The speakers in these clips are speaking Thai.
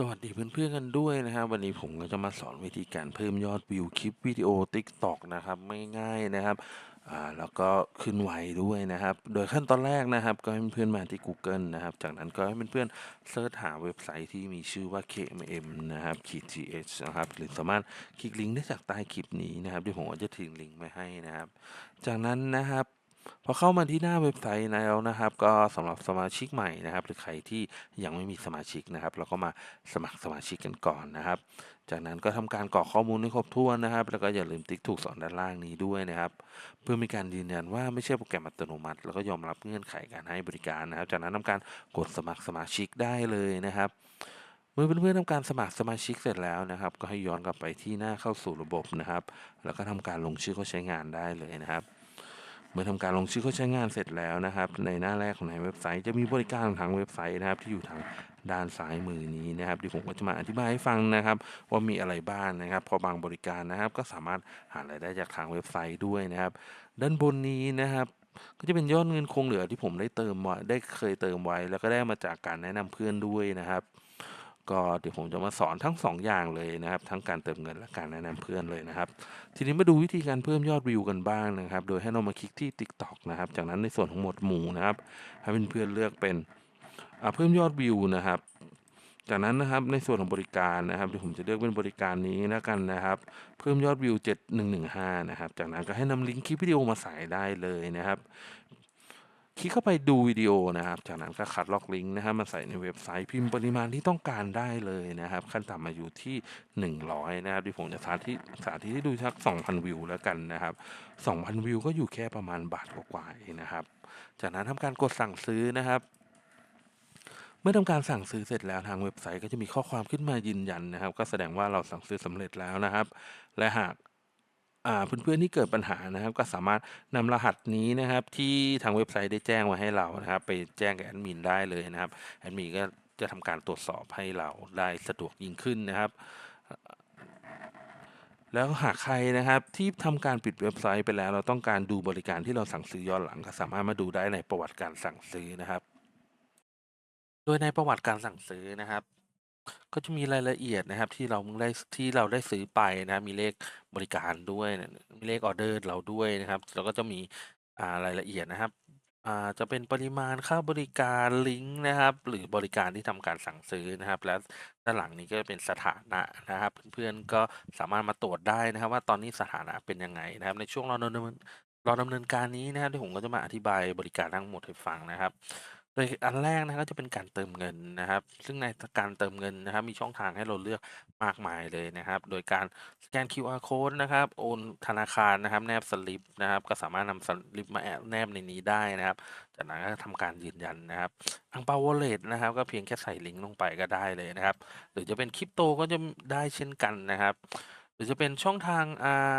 สวัสดีเพื่อนๆกันด้วยนะครับ วันนี้ผมก็จะมาสอนวิธีการเพิ่มยอดวิวคลิปวิดีโอ TikTok นะครับง่ายๆนะครับอ่าแล้วก็ขึ้นไวด้วยนะครับ โดยขั้นตอนแรกนะครับ ก็ให้เพื่อนๆมาที่ Google นะครับ จากนั้นก็ให้เพื่อนๆเสิร์ชหาเว็บไซต์ที่มีชื่อว่า KMM นะครับขีด th นะครับหรือสามารถคลิกลิงก์ได้จากใต้คลิปนี้นะครับเดี๋ยวผมจะทิ้งลิงก์ไว้ให้นะครับ จากนั้นนะครับ พอเข้ามาที่หน้าเว็บไซต์แล้วนะครับ ก็สำหรับสมาชิกใหม่นะครับ หรือใครที่ยังไม่มีสมาชิกนะครับ เราก็มาสมัครสมาชิกกันก่อนนะครับ จากนั้นก็ทำการกรอกข้อมูลให้ครบถ้วนนะครับ แล้วก็อย่าลืมติ๊กถูกสอนด้านล่างนี้ด้วยนะครับ เพื่อมีการยืนยันว่าไม่ใช่โปรแกรมอัตโนมัติ แล้วก็ยอมรับเงื่อนไขการให้บริการนะครับ จากนั้นทำการกดสมัครสมาชิกได้เลยนะครับเมื่อเพื่อนๆทำการสมัครสมาชิกเสร็จแล้วนะครับ ก็ให้ย้อนกลับไปที่หน้าเข้าสู่ระบบนะครับ แล้วก็ทำการลงชื่อเข้าใช้งานได้เลยนะครับ มื่อทำการลงชื่อเข้าใช้งานเสร็จแล้วนะครับ ในหน้าแรกของในเว็บไซต์จะมีบริการของทางเว็บไซต์นะครับ ที่อยู่ทางด้านซ้ายมือนี้นะครับที่ผมก็จะมาอธิบายให้ฟังนะครับ ว่ามีอะไรบ้างนะครับ พอบางบริการนะครับ ก็สามารถหารายได้จากทางเว็บไซต์ด้วยนะครับ ด้านบนนี้นะครับก็จะเป็นยอดเงินคงเหลือที่ผมได้เติมไว้ได้เคยเติมไว้ แล้วก็ได้มาจากการแนะนำเพื่อนด้วยนะครับ ก็เดี๋ยวผมจะมาสอนทั้งสองอย่างเลยนะครับ ทั้งการเติมเงินและการแนะนำเพื่อนเลยนะครับ ทีนี้มาดูวิธีการเพิ่มยอดวิวกันบ้างนะครับ โดยให้เรามาคลิกที่ TikTok นะครับ จากนั้นในส่วนของหมวดหมู่นะครับให้เพื่อนๆเลือกเป็นเพิ่มยอดวิวนะครับ จากนั้นนะครับในส่วนของบริการนะครับเดี๋ยวผมจะเลือกเป็นบริการนี้แล้วกันนะครับ เพิ่มยอดวิว 7115 นะครับ จากนั้นก็ให้นำลิงก์คลิปวิดีโอมาใส่ได้เลยนะครับ คลิกเข้าไปดูวิดีโอนะครับ จากนั้นก็คัดลอกลิงก์นะครับมาใส่ในเว็บไซต์พิมพ์ปริมาณที่ต้องการได้เลยนะครับ ขั้นต่ำมาอยู่ที่ 100 นะครับที่ผมจะสาธิตสาธิตให้ดูสัก 2,000 วิวแล้วกันนะครับ 2,000 วิวก็อยู่แค่ประมาณบาทกว่าๆเองนะครับ จากนั้นทำการกดสั่งซื้อนะครับเมื่อทำการสั่งซื้อเสร็จแล้วทางเว็บไซต์ก็จะมีข้อความขึ้นมายืนยันนะครับ ก็แสดงว่าเราสั่งซื้อสำเร็จแล้วนะครับ และหาก อ่าเพื่อนๆที่เกิดปัญหานะครับ ก็สามารถนำรหัสนี้นะครับ ที่ทางเว็บไซต์ได้แจ้งมาให้เรานะครับ ไปแจ้งกับแอดมินได้เลยนะครับแอดมินก็จะทำการตรวจสอบให้เราได้สะดวกยิ่งขึ้นนะครับ แล้วหากใครนะครับที่ทำการปิดเว็บไซต์ไปแล้ว เราต้องการดูบริการที่เราสั่งซื้อย้อนหลังก็สามารถมาดูได้ในประวัติการสั่งซื้อนะครับ โดยในประวัติการสั่งซื้อนะครับ ก็จะมีรายละเอียดนะครับ ที่เราได้ ที่เราได้ซื้อไปนะครับ มีเลขบริการด้วย มีเลขออร์เดอร์เราด้วยนะครับ แล้วก็จะมี อ่า รายละเอียดนะครับ อ่า จะเป็นปริมาณค่าบริการลิงก์นะครับ หรือบริการที่ทำการสั่งซื้อนะครับ และด้านหลังนี้ก็เป็นสถานะนะครับ เพื่อน ๆ ก็สามารถมาตรวจได้นะครับว่า ตอนนี้สถานะเป็นยังไงนะครับ ในช่วงเราดำเนิน เราดำเนินการนี้นะครับที่ผมก็จะมาอธิบายบริการทั้งหมดให้ฟังนะครับ โดยอันแรกนะครับก็จะเป็นการเติมเงินนะครับ ซึ่งในการเติมเงินนะครับ มีช่องทางให้เราเลือกมากมายเลยนะครับ โดยการสแกน QR code นะครับ โอนธนาคารนะครับ แนบสลิปนะครับ ก็สามารถนำสลิปมาแอบแนบในนี้ได้นะครับ จากนั้นก็ทำการยืนยันนะครับอังเปาวอลเล็ตนะครับ ก็เพียงแค่ใส่ลิงก์ลงไปก็ได้เลยนะครับ หรือจะเป็นคริปโตก็จะได้เช่นกันนะครับ หรือจะเป็นช่องทางอ่า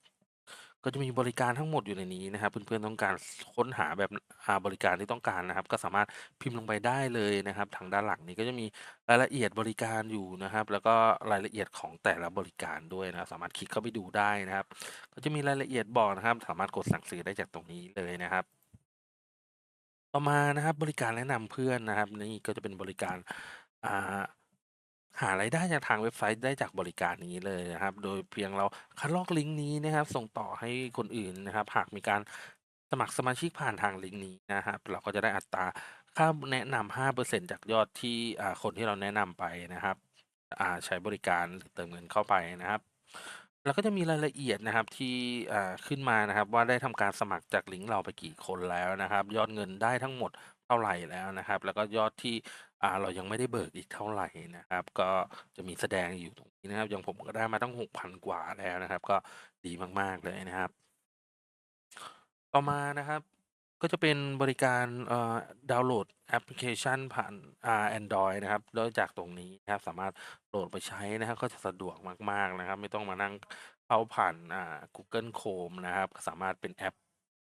ก็จะมีบริการทั้งหมดอยู่ในนี้นะครับ เพื่อน ๆ ต้องการค้นหาแบบหาบริการที่ต้องการนะครับ ก็สามารถพิมพ์ลงไปได้เลยนะครับ ทางด้านหลังนี้ก็จะมีรายละเอียดบริการอยู่นะครับ แล้วก็รายละเอียดของแต่ละบริการด้วยนะครับสามารถคลิกเข้าไปดูได้นะครับ ก็จะมีรายละเอียดบอกนะครับ สามารถกดสั่งซื้อได้จากตรงนี้เลยนะครับ ต่อมานะครับบริการแนะนำเพื่อนนะครับ นี่ก็จะเป็นบริการอ่า หารายได้จากทางเว็บไซต์ได้จากบริการนี้เลยนะครับ โดยเพียงเราคัดลอกลิงก์นี้นะครับ ส่งต่อให้คนอื่นนะครับ หากมีการสมัครสมาชิกผ่านทางลิงก์นี้นะครับ เราก็จะได้อัตราค่าแนะนำ5%จากยอดที่คนที่เราแนะนำไปนะครับใช้บริการเติมเงินเข้าไปนะครับแล้วก็จะมีรายละเอียดนะครับที่ขึ้นมานะครับ ว่าได้ทำการสมัครจากลิงก์เราไปกี่คนแล้วนะครับ ยอดเงินได้ทั้งหมด ท่าไหร่แล้วนะครับ แล้วก็ยอดที่อ่าเรายังไม่ได้เบิกอีกเท่าไหร่นะครับ ก็จะมีแสดงอยู่ตรงนี้นะครับ อย่างผมก็ได้มาตั้ง6,000กว่าแล้วนะครับ ก็ดีมากๆเลยนะครับ ต่อมานะครับ ก็จะเป็นบริการเอ่อดาวน์โหลดแอปพลิเคชันผ่านอ่าแอนดรอยนะครับโดยจากตรงนี้นะครับ สามารถโหลดไปใช้นะครับ ก็จะสะดวกมากๆนะครับ ไม่ต้องมานั่งเข้าผ่านอ่า Google Chrome นะครับ สามารถเป็นแอป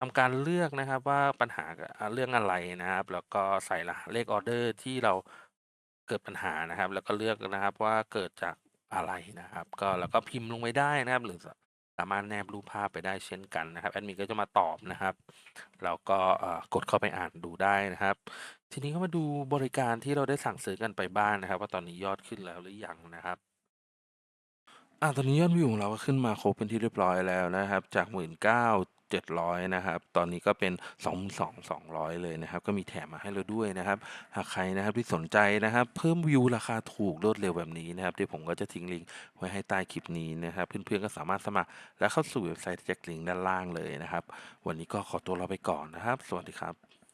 ทำการเลือกนะครับว่าปัญหาอ่าเรื่องอะไรนะครับ แล้วก็ใส่รหัสเลขออเดอร์ที่เราเกิดปัญหานะครับ แล้วก็เลือกนะครับว่าเกิดจากอะไรนะครับ ก็แล้วก็พิมพ์ลงไปได้นะครับ หรือสามารถแนบรูปภาพไปได้เช่นกันนะครับแอดมินก็จะมาตอบนะครับแล้วก็เอ่อกดเข้าไปอ่านดูได้นะครับ ทีนี้ก็มาดูบริการที่เราได้สั่งซื้อกันไปบ้างนะครับ ว่าตอนนี้ยอดขึ้นแล้วหรือยังนะครับ อ่าตอนนี้ยอดวิวของเราก็ขึ้นมาครบเป็นที่เรียบร้อยแล้วนะครับ จาก19,700นะครับ ตอนนี้ก็เป็น 22,200 เลยนะครับ ก็มีแถมมาให้เราด้วยนะครับ หากใครนะครับที่สนใจนะครับ เพิ่มวิวราคาถูกรวดเร็วแบบนี้นะครับเดี๋ยวผมก็จะทิ้งลิงก์ไว้ให้ใต้คลิปนี้นะครับ เพื่อนๆก็สามารถสมัครและเข้าสู่เว็บไซต์แจ็คลิงก์ด้านล่างเลยนะครับ วันนี้ก็ขอตัวลาไปก่อนนะครับ สวัสดีครับ